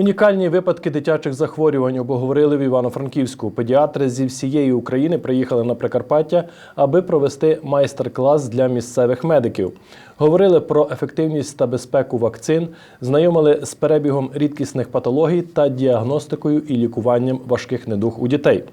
Унікальні випадки дитячих захворювань обговорили в Івано-Франківську. Педіатри зі всієї України приїхали на Прикарпаття, аби провести майстер-клас для місцевих медиків. Говорили про ефективність та безпеку вакцин, знайомили з перебігом рідкісних патологій та діагностикою і лікуванням важких недуг у дітей.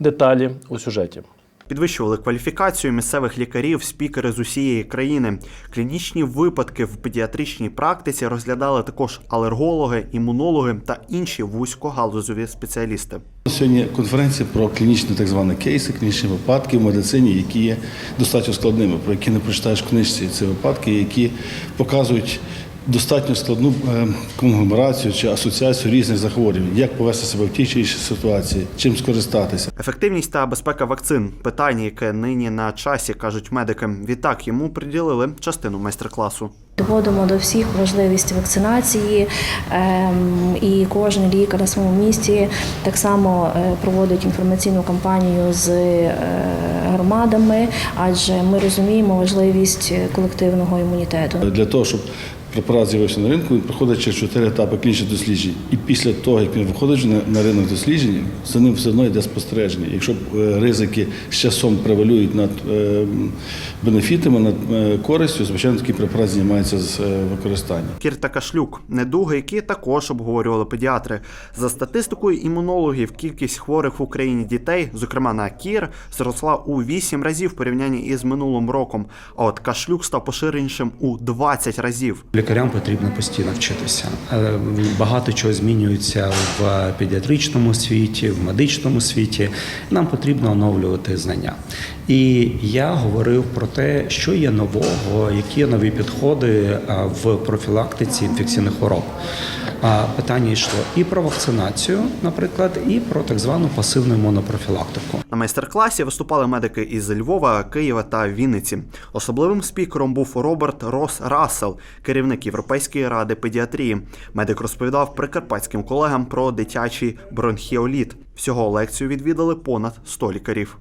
Деталі у сюжеті. Підвищували кваліфікацію місцевих лікарів, спікери з усієї країни. Клінічні випадки в педіатричній практиці розглядали також алергологи, імунологи та інші вузькогалузові спеціалісти. Сьогодні конференція про клінічні так звані кейси, клінічні випадки в медицині, які є достатньо складними, про які не прочитаєш книжці. Це випадки, які показують достатньо складну е, конгломерацію чи асоціацію різних захворювань, як повести себе в тій чи іншій ситуації, чим скористатися. Ефективність та безпека вакцин питання, яке нині на часі кажуть медики. Відтак йому приділили частину майстер-класу. Доводимо до всіх важливість вакцинації, ем, і кожен лікар на своєму місці так само е, проводить інформаційну кампанію з е, громадами, адже ми розуміємо важливість колективного імунітету. Для того, щоб препарат з'явився на ринку, він проходить через чотири етапи клінічних досліджень. І після того, як він виходить на- на ринок досліджень, за ним все одно йде спостереження. Якщо е, ризики з часом превалюють над е, бенефітами, над е, користю, звичайно, такий препарат знімається з використання. Кір та кашлюк недуги, які також обговорювали педіатри. За статистикою імунологів, кількість хворих в Україні дітей, зокрема на кір, зросла у 8 разів в порівнянні із минулим роком. А от кашлюк став поширенішим у 20 разів. Лікарям потрібно постійно вчитися. Е, Багато чого змінюється в педіатричному світі, в медичному світі. Нам потрібно оновлювати знання. І я говорив про те, що є нового, які нові підходи в профілактиці інфекційних хвороб. А Питання йшло і про вакцинацію, наприклад, і про так звану пасивну імунопрофілактику. На майстер-класі виступали медики із Львова, Києва та Вінниці. Особливим спікером був Роберт Рос Рассел, керівник Європейської ради педіатрії. Медик розповідав прикарпатським колегам про дитячий бронхіоліт. Всього лекцію відвідали понад 100 лікарів.